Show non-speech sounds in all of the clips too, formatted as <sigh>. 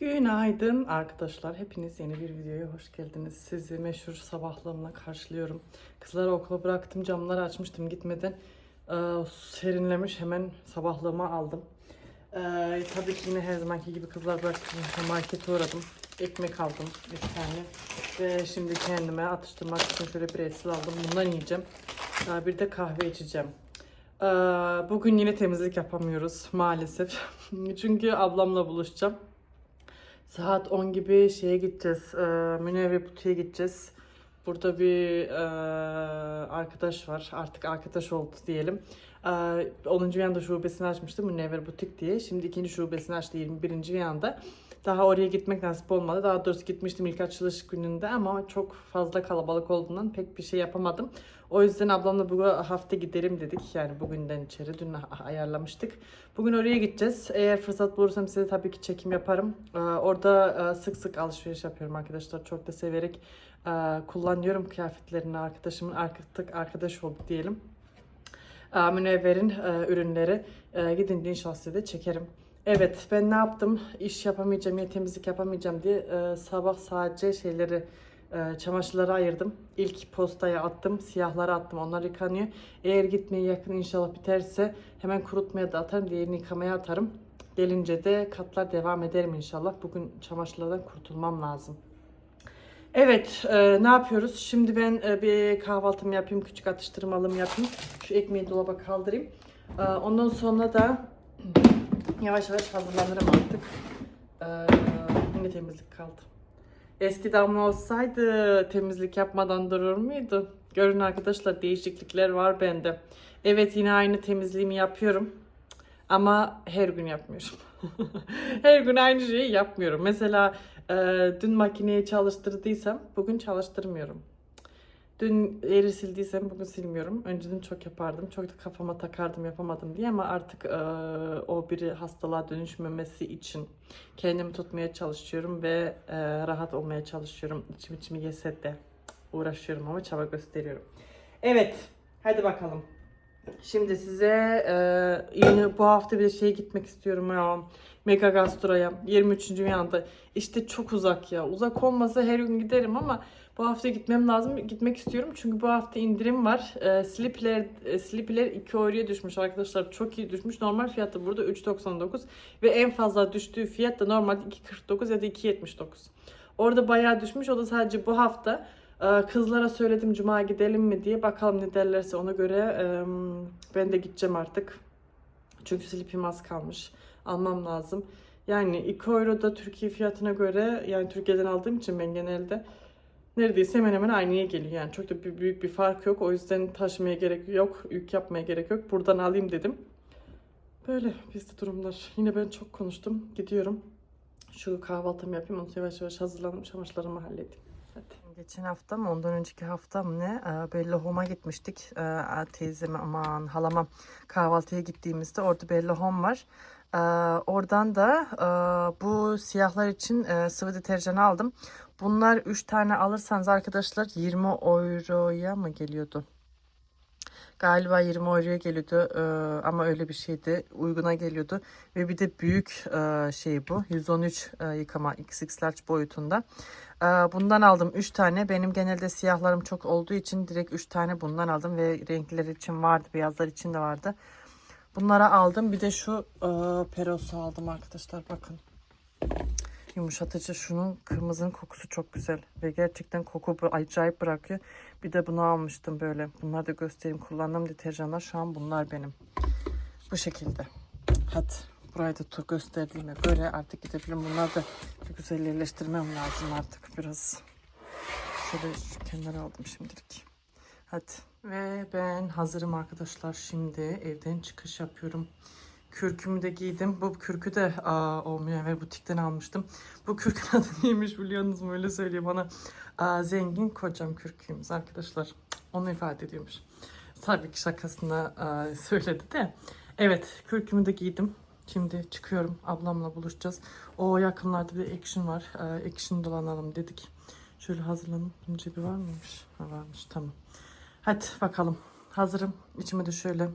Günaydın arkadaşlar. Hepiniz yeni bir videoya hoş geldiniz. Sizi meşhur sabahlığımla karşılıyorum. Kızları okula bıraktım. Camları açmıştım gitmeden. Ee, serinlemiş. Hemen sabahlığıma aldım. Ee, tabii ki yine her zamanki gibi kızlar bıraktım. Markete uğradım. Ekmek aldım bir tane. Ve şimdi kendime atıştırmak için şöyle bir etsil aldım. Bundan yiyeceğim. Ee, bir de kahve içeceğim. Ee, bugün yine temizlik yapamıyoruz maalesef. <laughs> Çünkü ablamla buluşacağım. Saat 10 gibi şeye gideceğiz. E, Münevver Butiğe gideceğiz. Burada bir e, arkadaş var. Artık arkadaş oldu diyelim. E, 10. Viyanda şubesini açmıştı Münevver Butik diye. Şimdi ikinci şubesini açtı 21. Viyanda. Daha oraya gitmek nasip olmadı. Daha doğrusu gitmiştim ilk açılış gününde ama çok fazla kalabalık olduğundan pek bir şey yapamadım. O yüzden ablamla bu hafta gidelim dedik. Yani bugünden içeri dün ayarlamıştık. Bugün oraya gideceğiz. Eğer fırsat bulursam size tabii ki çekim yaparım. Ee, Orada e, sık sık alışveriş yapıyorum arkadaşlar. Çok da severek e, kullanıyorum kıyafetlerini. Arkadaşımın artık arkadaş oldu diyelim. Ee, Münevver'in e, ürünleri e, gidince inşallah size de çekerim. Evet ben ne yaptım? İş yapamayacağım ya temizlik yapamayacağım diye sabah sadece şeyleri çamaşırları ayırdım. İlk postaya attım. Siyahları attım. Onlar yıkanıyor. Eğer gitmeye yakın inşallah biterse hemen kurutmaya da atarım. Diğerini yıkamaya atarım. Gelince de katlar devam ederim inşallah. Bugün çamaşırlardan kurtulmam lazım. Evet, e, ne yapıyoruz? Şimdi ben e, bir kahvaltımı yapayım, küçük atıştırmalımı yapayım. Şu ekmeği dolaba kaldırayım. E, ondan sonra da yavaş yavaş hazırlanırım artık. E, yine temizlik kaldı. Eski damla olsaydı temizlik yapmadan durur muydu? Görün arkadaşlar değişiklikler var bende. Evet yine aynı temizliğimi yapıyorum. Ama her gün yapmıyorum. <laughs> her gün aynı şeyi yapmıyorum. Mesela e, dün makineyi çalıştırdıysam bugün çalıştırmıyorum. Dün yeri sildiysem bugün silmiyorum. Önceden çok yapardım. Çok da kafama takardım yapamadım diye ama artık e, o bir hastalığa dönüşmemesi için kendimi tutmaya çalışıyorum ve e, rahat olmaya çalışıyorum. İçim içimi yese de uğraşıyorum ama çaba gösteriyorum. Evet, hadi bakalım. Şimdi size e, yine bu hafta bir şeye gitmek istiyorum ya. Mega Gastro'ya 23. Viyanda. İşte çok uzak ya. Uzak olmasa her gün giderim ama bu hafta gitmem lazım. Gitmek istiyorum çünkü bu hafta indirim var. E, Slipler, e, Slipler 2 euroya düşmüş arkadaşlar. Çok iyi düşmüş. Normal fiyatı burada 3.99 ve en fazla düştüğü fiyat da normalde 2.49 ya da 2.79. Orada bayağı düşmüş. O da sadece bu hafta. Ee, Kızlara söyledim cuma gidelim mi diye. Bakalım ne derlerse ona göre ben de gideceğim artık. Çünkü slipim az kalmış. Almam lazım. Yani 2 euro da Türkiye fiyatına göre yani Türkiye'den aldığım için ben genelde neredeyse hemen hemen aynıya geliyor. Yani çok da bir, büyük bir fark yok. O yüzden taşımaya gerek yok. Yük yapmaya gerek yok. Buradan alayım dedim. Böyle bizde durumlar. Yine ben çok konuştum. Gidiyorum. Şu kahvaltımı yapayım. Sonra yavaş yavaş hazırlanıp çamaşırlarımı halledeyim. Hadi. Geçen hafta mı ondan önceki hafta mı ne e, Bella Home'a gitmiştik. E, teyzeme aman halama kahvaltıya gittiğimizde orada Bella Home var. E, oradan da e, bu siyahlar için e, sıvı deterjanı aldım. Bunlar 3 tane alırsanız arkadaşlar 20 euroya mı geliyordu? Galiba 20 euroya geliyordu e, ama öyle bir şeydi. Uyguna geliyordu. Ve bir de büyük e, şey bu. 113 e, yıkama XX large boyutunda. E, bundan aldım 3 tane. Benim genelde siyahlarım çok olduğu için direkt 3 tane bundan aldım. Ve renkler için vardı. Beyazlar için de vardı. Bunlara aldım. Bir de şu e, perosu aldım arkadaşlar. Bakın yumuşatıcı. Şunun kırmızının kokusu çok güzel. Ve gerçekten koku acayip bırakıyor. Bir de bunu almıştım böyle. Bunları da göstereyim. Kullandığım deterjanlar şu an bunlar benim. Bu şekilde. Hadi burayı da tur gösterdiğime göre artık gidebilirim. Bunları da bir güzel yerleştirmem lazım artık biraz. Şöyle şu kenara aldım şimdilik. Hadi. Ve ben hazırım arkadaşlar. Şimdi evden çıkış yapıyorum. Kürkümü de giydim. Bu kürkü de aa, o münevver butikten almıştım. Bu kürkün <laughs> adı neymiş biliyorsunuz mu? Öyle söyleyeyim bana. Aa, zengin kocam kürküymüş arkadaşlar. Onu ifade ediyormuş. Tabii ki şakasına aa, söyledi de. Evet kürkümü de giydim. Şimdi çıkıyorum. Ablamla buluşacağız. O yakınlarda bir action var. Aa, action dolanalım dedik. Şöyle hazırlanın. Bunun cebi var mıymış? Ha, varmış tamam. Hadi bakalım. Hazırım. İçime de şöyle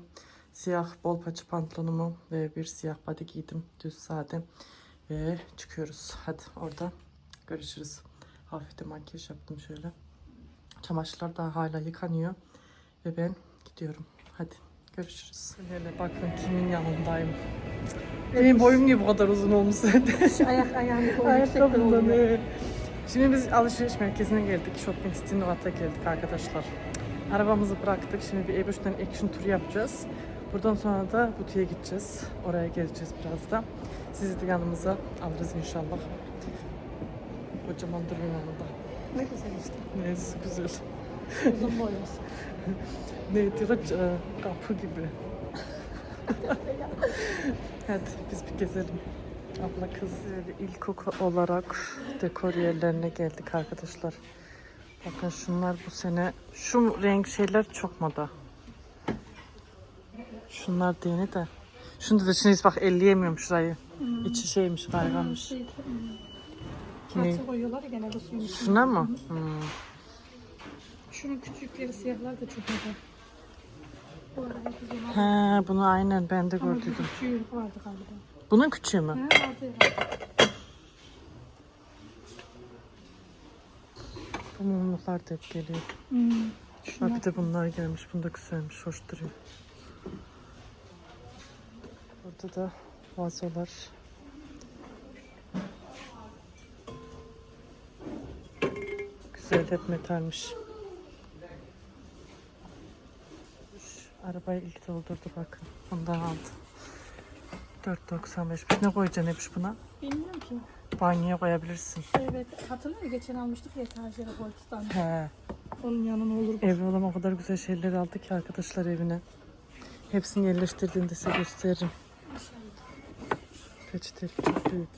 siyah bol paça pantolonumu ve bir siyah body giydim. Düz sade. Ve çıkıyoruz. Hadi orada görüşürüz. Hafif de makyaj yaptım şöyle. Çamaşırlar daha hala yıkanıyor. Ve ben gidiyorum. Hadi görüşürüz. Şöyle bakın kimin yanındayım. Benim boyum niye bu kadar uzun olmuş zaten? Şu ayak ayağını koy Ayakkabımdan evet. Şimdi biz alışveriş merkezine geldik. Shopping Stinuat'a geldik arkadaşlar. Arabamızı bıraktık. Şimdi bir Ebuş'tan action turu yapacağız. Buradan sonra da butiğe gideceğiz. Oraya geleceğiz biraz da. Sizi de yanımıza alırız inşallah. Kocaman duruyor yanında. Ne güzel işte. Neyse güzel. Uzun boylusu. <laughs> Ne diyor? Kapı gibi. <laughs> Hadi biz bir gezelim. Abla kız böyle ilk olarak dekor yerlerine geldik arkadaşlar. Bakın şunlar bu sene şu renk şeyler çok moda. Şunlar da yeni de. Şunu da şimdi bak elleyemiyorum şurayı. İçi şeymiş kayganmış. Şey, Ne? Katı koyuyorlar genelde suyun içine. Şuna mı? Hmm. Şunun küçükleri siyahlar da çok güzel. He bunu aynen ben de gördüm. bir küçüğü vardı galiba. Bunun küçüğü mü? Ha vardı herhalde. Bu mumluklar da hep geliyor. Hmm. Şunlar bir de bunlar gelmiş. Bunda güzelmiş. Hoş duruyor. Burada da vazolar. Güzel hep metalmiş. Arabayı ilk doldurdu bakın. Bundan aldı. 4.95. Ne koyacaksın hep buna? bilmiyorum ki. Banyoya koyabilirsin. Evet hatırlıyor musun? Geçen almıştık ya etajlara boyutustan. He. Onun yanına olur. Ev oğlum o kadar güzel şeyler aldı ki arkadaşlar evine. Hepsini yerleştirdiğinde size gösteririm. Peçete çok büyük.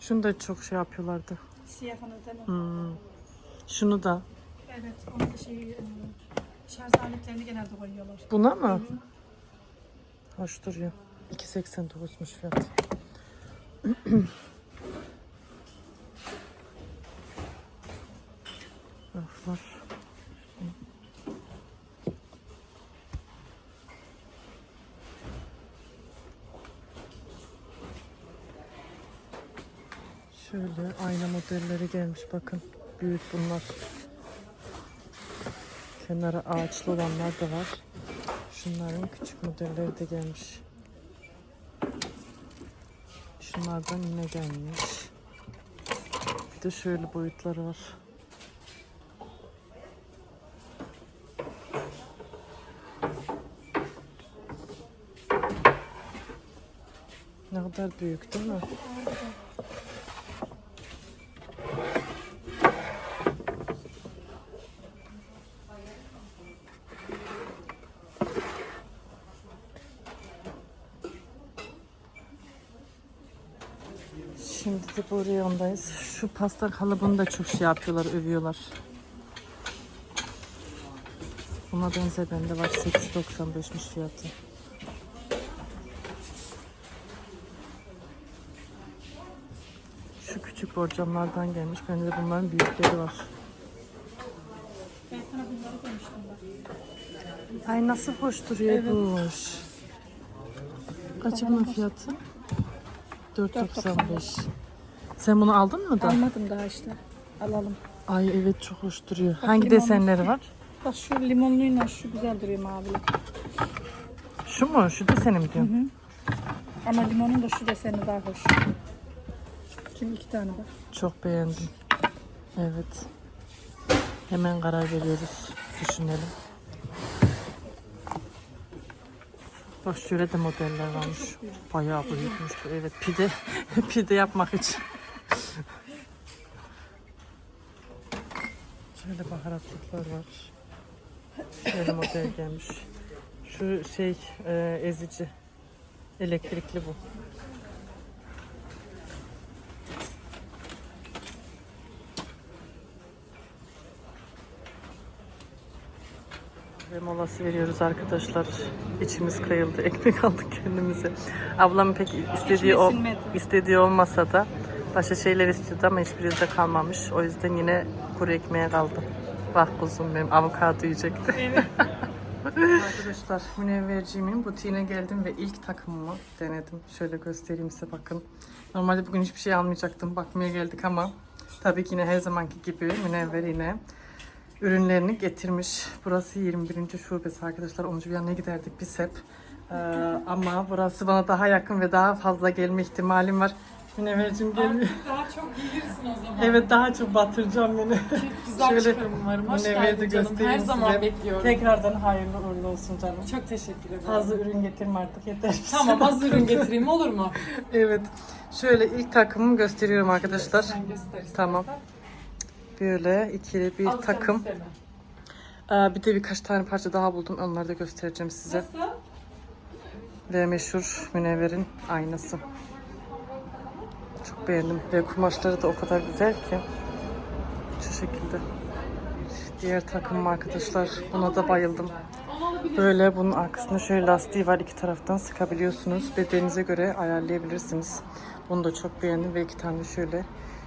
Şunu da çok şey yapıyorlardı. Siyahını değil mi? Hmm. Şunu da. Evet. Onu da şey e, şarj aletlerini genelde koyuyorlar. Buna mı? Hoş duruyor. 2.89'muş fiyat. <clears throat> Raflar. Şöyle modelleri gelmiş bakın. Büyük bunlar. Kenara ağaçlı olanlar da var. Şunların küçük modelleri de gelmiş. Şunlardan yine gelmiş. Bir de şöyle boyutları var. Ne kadar büyük değil mi? Şimdi de bu reyondayız. Şu pasta kalıbını da çok şey yapıyorlar, övüyorlar. Buna benzer bende var. 8.95'miş fiyatı. Şu küçük borcamlardan gelmiş. Bende de bunların büyükleri var. Ben sana bunları demiştim bak. Ay nasıl hoş duruyor bu hoş. Kaç bunun fiyatı? 4.95. Sen bunu aldın mı da? Almadım daha işte. Alalım. Ay evet çok hoş duruyor. Hangi limon desenleri var? Bak şu limonluyla şu güzel duruyor mavili. Şu mu? Şu deseni mi diyorsun? Ama limonun da şu deseni daha hoş. Şimdi iki tane var. Çok beğendim. Evet. Hemen karar veriyoruz. Düşünelim. Bak şöyle de modeller varmış. Bayağı büyükmüş bu. Evet pide <laughs> pide yapmak için. Şöyle baharatlıklar var. Şöyle model gelmiş. Şu şey e, ezici. Elektrikli bu. Ve molası veriyoruz arkadaşlar. İçimiz kayıldı. <laughs> Ekmek aldık kendimize. Ablam pek istediği o istediği olmasa da başka şeyler istiyordu ama hiçbiri de kalmamış. O yüzden yine kuru ekmeğe kaldı. Bak kuzum benim avokado yiyecekti. Arkadaşlar Münevverciğimin butiğine geldim ve ilk takımımı denedim. Şöyle göstereyim size bakın. Normalde bugün hiçbir şey almayacaktım. Bakmaya geldik ama tabii ki yine her zamanki gibi Münevver yine ürünlerini getirmiş. Burası 21. şubesi arkadaşlar. 10. bir yanına giderdik biz hep. Ee, ama burası bana daha yakın ve daha fazla gelme ihtimalim var. Münevverciğim gelmiyor. Daha çok gelirsin o zaman. Evet daha çok batıracağım beni. Güzel Şöyle çıkarımlarım. Hoş Münevver'i de geldin canım. Her zaman size. bekliyorum. Tekrardan hayırlı uğurlu olsun canım. Çok teşekkür ederim. Fazla ürün getirme artık yeter. Tamam hazır <laughs> ürün getireyim olur mu? Evet. Şöyle ilk takımımı gösteriyorum arkadaşlar. Sen göster. Tamam. Böyle ikili bir Alacağım takım. isteme. Aa, bir de birkaç tane parça daha buldum. Onları da göstereceğim size. Nasıl? Ve meşhur Münevver'in aynası. Beğendim. Ve kumaşları da o kadar güzel ki. Şu şekilde. Diğer takımım arkadaşlar. Buna da bayıldım. Böyle bunun arkasında şöyle lastiği var. iki taraftan sıkabiliyorsunuz. Bedeninize göre ayarlayabilirsiniz. Bunu da çok beğendim ve iki tane şöyle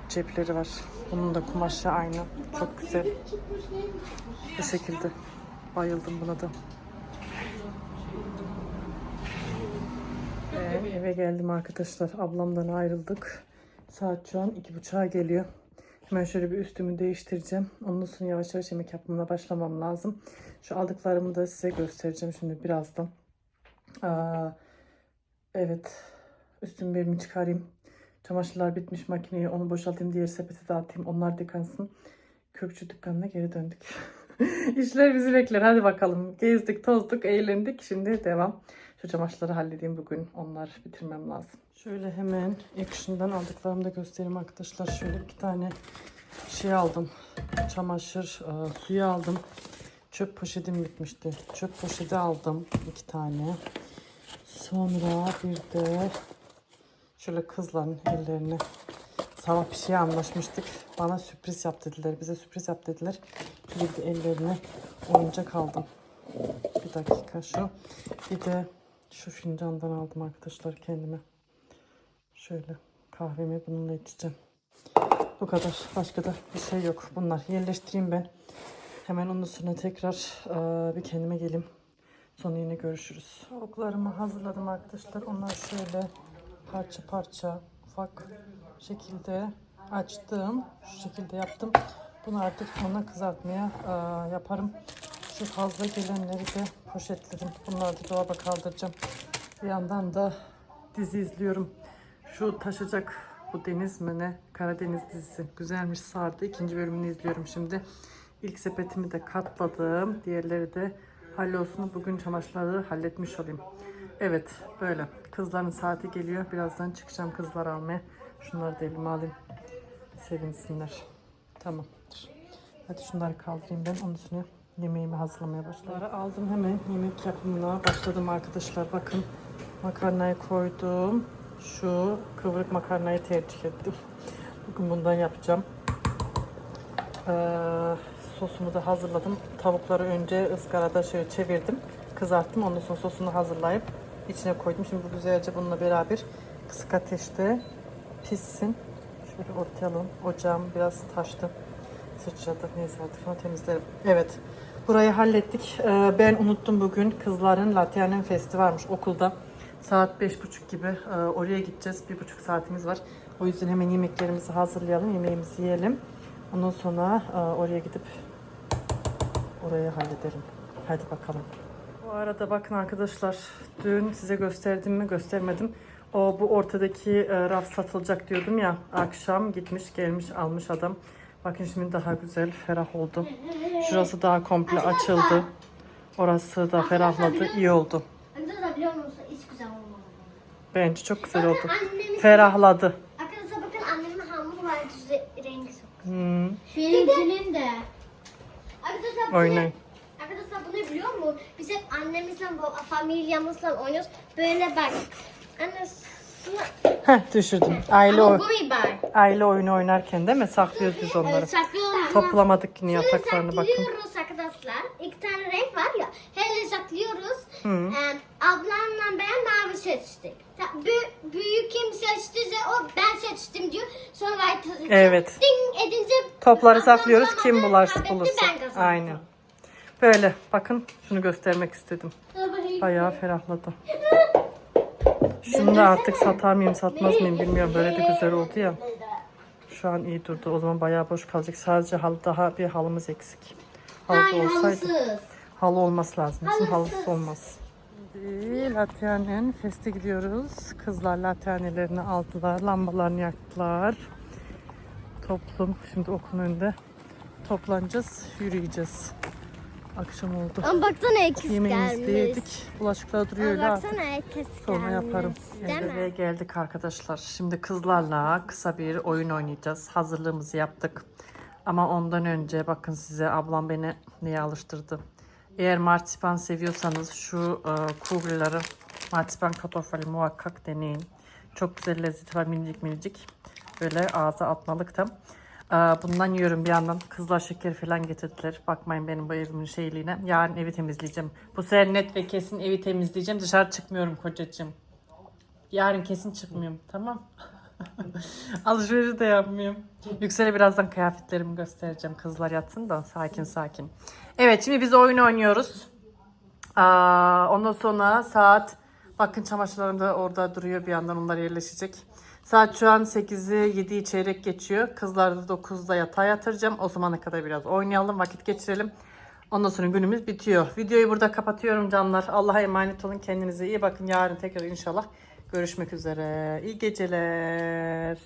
cepleri var. Bunun da kumaşı aynı. Çok güzel. Bu şekilde. Bayıldım buna da. Ve eve geldim arkadaşlar. Ablamdan ayrıldık. Saat şu an iki buçuğa geliyor. Hemen şöyle bir üstümü değiştireceğim. Ondan sonra yavaş yavaş yemek yapmamına başlamam lazım. Şu aldıklarımı da size göstereceğim şimdi birazdan. Aa, evet. Üstümü belimi çıkarayım. Çamaşırlar bitmiş makineye. Onu boşaltayım. Diğer sepete dağıtayım. Onlar yıkansın. Kökçü dükkanına geri döndük. <laughs> İşler bizi bekler. Hadi bakalım. Gezdik, tozduk, eğlendik. Şimdi devam. Şu çamaşırları halledeyim bugün. Onlar bitirmem lazım. Şöyle hemen Action'dan aldıklarımı da göstereyim arkadaşlar. Şöyle iki tane şey aldım. Çamaşır e, suyu aldım. Çöp poşetim bitmişti. Çöp poşeti aldım. iki tane. Sonra bir de şöyle kızların ellerine sabah bir şey anlaşmıştık. Bana sürpriz yap dediler. Bize sürpriz yap dediler. Bir de ellerine oyuncak aldım. Bir dakika şu. Bir de şu fincandan aldım arkadaşlar kendime. Şöyle kahvemi bununla içeceğim. Bu kadar. Başka da bir şey yok. Bunlar yerleştireyim ben. Hemen ondan sonra tekrar eee, bir kendime geleyim. Sonra yine görüşürüz. Tavuklarımı hazırladım arkadaşlar. Onlar şöyle parça parça ufak şekilde açtım. Şu şekilde yaptım. Bunu artık sonra kızartmaya eee, yaparım. Şu fazla gelenleri de poşetledim. Bunları da dolaba kaldıracağım. Bir yandan da dizi izliyorum. Şu taşacak bu deniz mi ne? Karadeniz dizisi. Güzelmiş sardı. İkinci bölümünü izliyorum şimdi. İlk sepetimi de katladım. Diğerleri de hallolsun. Bugün çamaşırları halletmiş olayım. Evet böyle. Kızların saati geliyor. Birazdan çıkacağım kızlar almaya. Şunları da elime alayım. Sevinsinler. Tamamdır. Hadi şunları kaldırayım ben. Ondan sonra yemeğimi hazırlamaya başlayayım. Aldım hemen yemek yapımına başladım arkadaşlar. Bakın makarnayı koydum. Şu kıvırık makarnayı tercih ettim. <laughs> Bugün bundan yapacağım. Ee, sosumu da hazırladım. Tavukları önce ızgarada şöyle çevirdim. Kızarttım. Ondan sonra sosunu hazırlayıp içine koydum. Şimdi bu güzelce bununla beraber kısık ateşte pişsin. Şöyle ortaya alalım. Ocağım biraz taştı. Sıçradı. Neyse artık sonra temizlerim. Evet. Burayı hallettik. Ee, ben unuttum bugün kızların Latyanen Festi varmış okulda. Saat beş buçuk gibi Ee, oraya gideceğiz. Bir buçuk saatimiz var. O yüzden hemen yemeklerimizi hazırlayalım. Yemeğimizi yiyelim. Ondan sonra e, oraya gidip orayı hallederim. Hadi bakalım. Bu arada bakın arkadaşlar dün size gösterdim mi göstermedim. O bu ortadaki e, raf satılacak diyordum ya. Akşam gitmiş gelmiş almış adam. Bakın şimdi daha güzel ferah oldu. Şurası daha komple açıldı. Orası da ferahladı. iyi oldu. Bence çok güzel oldu. Ferahladı. arkadaşlar bakın annemin hamur var rengi çok. Hmm, Benimkinin de. Arkadaşlar bunu, oynayın. arkadaşlar bunu biliyor musun? Biz hep annemizle, familyamızla oynuyoruz. Böyle bak. Anne. Heh düşürdüm. Aile, Ama oy- bu biber. aile oyunu oynarken değil mi? Saklıyoruz biz onları. Evet, saklıyoruz. Toplamadık yine Sonra yataklarını bakın. saklıyoruz arkadaşlar. İki tane renk var ya. Hele saklıyoruz. Ee, ablamla ben mavi seçtik. Ta- bü- büyük kim seçtiyse o ben seçtim diyor. Sonra Evet. ding edince Topları ablam saklıyoruz. Kim bulamadı, bularsa kaybetti, bulursa. ben kazandım. Aynen. Böyle bakın şunu göstermek istedim. Bayağı ferahladı. <laughs> Şunu da artık satar mıyım satmaz mıyım bilmiyorum. Böyle de güzel oldu ya. Şu an iyi durdu. O zaman bayağı boş kalacak. Sadece halı daha bir halımız eksik. Halı da olsaydı. halısız. Halı olması lazım. Bizim Halısız. olmaz. Şimdi Latehane'nin feste gidiyoruz. Kızlar latehanelerini aldılar. Lambalarını yaktılar. Toplum şimdi okulun önünde toplanacağız. Yürüyeceğiz. Akşam oldu. Ama baksana herkes Yemeğimizi de gelmiş. yedik. Bulaşıklar duruyor Ama öyle artık. baksana herkes Sonra gelmiş. yaparım. Değil mi? Eve geldik arkadaşlar. Şimdi kızlarla kısa bir oyun oynayacağız. Hazırlığımızı yaptık. Ama ondan önce bakın size ablam beni neye alıştırdı. Eğer marsipan seviyorsanız şu e, kugleleri marsipan katofali muhakkak deneyin. Çok güzel lezzeti var minicik minicik. Böyle ağza atmalık da. E, bundan yiyorum bir yandan. Kızlar şeker falan getirdiler. Bakmayın benim evimin şeyliğine. Yarın evi temizleyeceğim. Bu sefer net ve kesin evi temizleyeceğim. Dışarı çıkmıyorum kocacığım. Yarın kesin çıkmıyorum. Tamam. <laughs> Alışveriş de yapmıyorum. Yüksel'e birazdan kıyafetlerimi göstereceğim. Kızlar yatsın da sakin sakin. Evet şimdi biz oyun oynuyoruz. Aa, ondan sonra saat bakın çamaşırlarım da orada duruyor bir yandan onlar yerleşecek. Saat şu an 8'i 7'yi çeyrek geçiyor. Kızları da 9'da yatağa yatıracağım. O zamana kadar biraz oynayalım, vakit geçirelim. Ondan sonra günümüz bitiyor. Videoyu burada kapatıyorum canlar. Allah'a emanet olun. Kendinize iyi bakın. Yarın tekrar inşallah görüşmek üzere. İyi geceler.